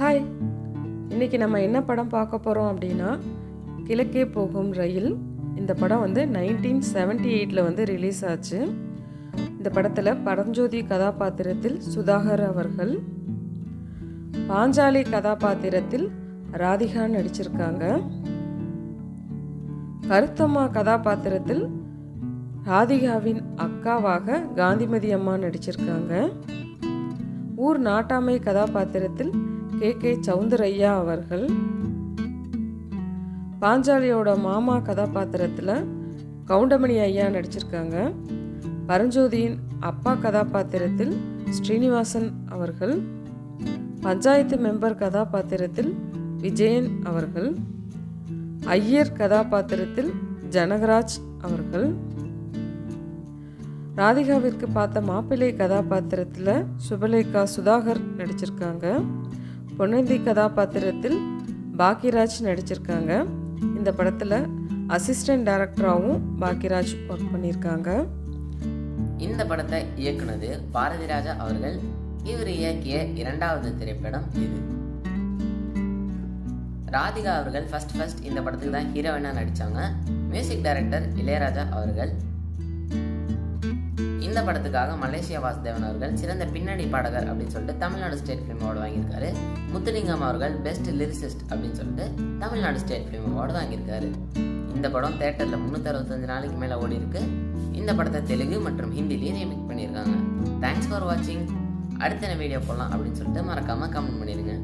Hi இன்னைக்கு நம்ம என்ன படம் பார்க்க போகிறோம் அப்படின்னா கிழக்கே போகும் ரயில். இந்த படம் வந்து நைன்டீன் செவன்டி எயிட்டில் வந்து ரிலீஸ் ஆச்சு. இந்த படத்தில் பரஞ்சோதி கதாபாத்திரத்தில் சுதாகர் அவர்கள் பாஞ்சாலி கதாபாத்திரத்தில் ராதிகா நடிச்சிருக்காங்க. கருத்தம்மா கதாபாத்திரத்தில் ராதிகாவின் அக்காவாக காந்திமதி அம்மா நடிச்சிருக்காங்க. ஊர் நாட்டாமை கதாபாத்திரத்தில் கே. கே. சவுந்தரையா அவர்கள் பாஞ்சாலியோட மாமா கதாபாத்திரத்தில் கவுண்டமணி ஐயா நடிச்சிருக்காங்க. பரஞ்சோதியின் அப்பா கதாபாத்திரத்தில் ஸ்ரீனிவாசன் அவர்கள் பஞ்சாயத்து மெம்பர் கதாபாத்திரத்தில் விஜயன் அவர்கள் ஐயர் கதாபாத்திரத்தில் ஜனகராஜ் அவர்கள். ராதிகாவிற்கு பார்த்த மாப்பிள்ளை கதாபாத்திரத்தில் சுபலேகா சுதாகர் நடிச்சிருக்காங்க. பொன்னந்தி கதாபாத்திரத்தில் பாக்கியராஜ் நடிச்சிருக்காங்க. இந்த படத்தில் அசிஸ்டன்ட் டைரக்டராகவும் பாக்கியராஜ் ஒர்க் பண்ணியிருக்காங்க. இந்த படத்தை இயக்குனது பாரதிராஜா அவர்கள். இவர் இயக்கிய இரண்டாவது திரைப்படம் இது. ராதிகா அவர்கள் ஃபர்ஸ்ட் ஃபர்ஸ்ட் இந்த படத்துக்கு தான் ஹீரோயினாக நடித்தாங்க மியூசிக் டைரக்டர் இளையராஜா அவர்கள். இந்த படத்துக்காக மலேசியா வாசுதேவன் அவர்கள் சிறந்த பின்னணி பாடகர் அப்படின்னு சொல்லிட்டு தமிழ்நாடு ஸ்டேட் ஃபிலிம் அவார்டு வாங்கியிருக்காரு. முத்துலிங்கம் அவர்கள் பெஸ்ட் லிரிசிஸ்ட் அப்படின்னு சொல்லிட்டு தமிழ்நாடு ஸ்டேட் ஃபிலிம் அவார்டு வாங்கியிருக்காரு. இந்த படம் தேட்டரில் முந்நூற்றறுபத்தஞ்சு நாளைக்கு மேலே ஓடி இருக்கு இந்த படத்தை தெலுங்கு மற்றும் ஹிந்திலையும் ரீமேக் பண்ணியிருக்காங்க. தேங்க்ஸ் ஃபார் வாட்சிங் அடுத்த வீடியோ போடலாம் அப்படின்னு சொல்லிட்டு மறக்காமல் கமெண்ட் பண்ணிடுங்க